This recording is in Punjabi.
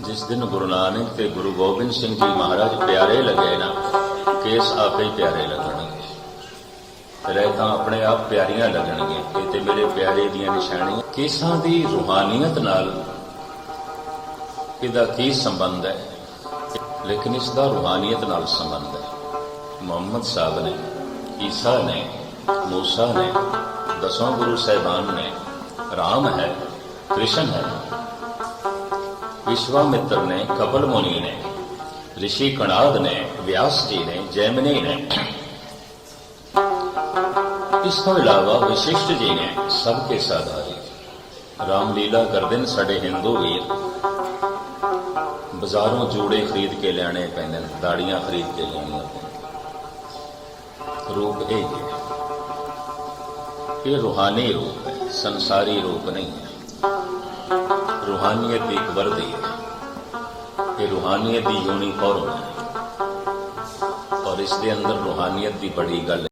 ਜਿਸ ਦਿਨ ਗੁਰੂ ਨਾਨਕ ਤੇ ਗੁਰੂ ਗੋਬਿੰਦ ਸਿੰਘ ਜੀ ਮਹਾਰਾਜ ਪਿਆਰੇ ਲੱਗੇ ਨਾ, ਕੇਸ ਆਪੇ ਹੀ ਪਿਆਰੇ ਲੱਗਣਗੇ। ਰਹਿ ਤਾਂ ਆਪਣੇ ਆਪ ਪਿਆਰੀਆਂ ਲੱਗਣਗੇ ਇਹ ਤੇ ਮੇਰੇ ਪਿਆਰੇ ਦੀਆਂ ਨਿਸ਼ਾਨੀਆਂ। ਕੇਸਾਂ ਦੀ ਰੂਹਾਨੀਅਤ ਨਾਲ ਇਹਦਾ ਕੀ ਸੰਬੰਧ ਹੈ? ਲੇਕਿਨ ਇਸ ਦਾ ਰੂਹਾਨੀਅਤ ਨਾਲ ਸੰਬੰਧ ਹੈ। ਮੁਹੰਮਦ ਸਾਹਿਬ ਨੇ, ਈਸਾ ਨੇ, ਮੂਸਾ ਨੇ, ਦਸੋਂ ਗੁਰੂ ਸਾਹਿਬਾਨ ਨੇ, ਰਾਮ ਹੈ, ਕ੍ਰਿਸ਼ਨ ਹੈ ਵਿਸ਼ਵਾਮਿੱਤਰ ਨੇ ਕਪਲ ਮੁਨੀ ਨੇ ઋષਿ ਕਣਾਦ ਨੇ, ਵਿਆਸ ਜੀ ਨੇ, ਜੈਮਨੀ ਨੇ। ਇਸ ਤੋਂ ਇਲਾਵਾ ਵਿਸ਼ਿਸ਼ਟ ਜੀ ਨੇ, ਸਭ ਕੇ ਸਾਧਾਰੀ। ਰਾਮਲੀਲਾ ਕਰਦੇ ਨੇ ਸਾਡੇ ਹਿੰਦੂ ਵੀਰ। ਬਾਜ਼ਾਰੋਂ ਜੋੜੇ ਖਰੀਦ ਕੇ ਲੈਣੇ ਪੈਂਦੇ ਨੇ, ਦਾੜੀਆਂ ਖਰੀਦ ਕੇ ਲੈਣੀਆਂ ਪੈਂਦੀਆਂ। ਰੂਪ ਇਹ ਇਹ ਰੂਹਾਨੀ ਰੂਪ ਹੈ, ਸੰਸਾਰੀ ਰੂਪ ਨਹੀਂ ਹੈ। ਰੂਹਾਨੀਅਤ ਦੀ ਇੱਕ ਵਰਦੀ ਹੈ। ਇਹ ਰੂਹਾਨੀਅਤ ਦੀ ਯੂਨੀਫਾਰਮ ਹੈ। ਔਰ ਇਸ ਦੇ ਅੰਦਰ ਰੂਹਾਨੀਅਤ ਦੀ ਬੜੀ ਗੱਲ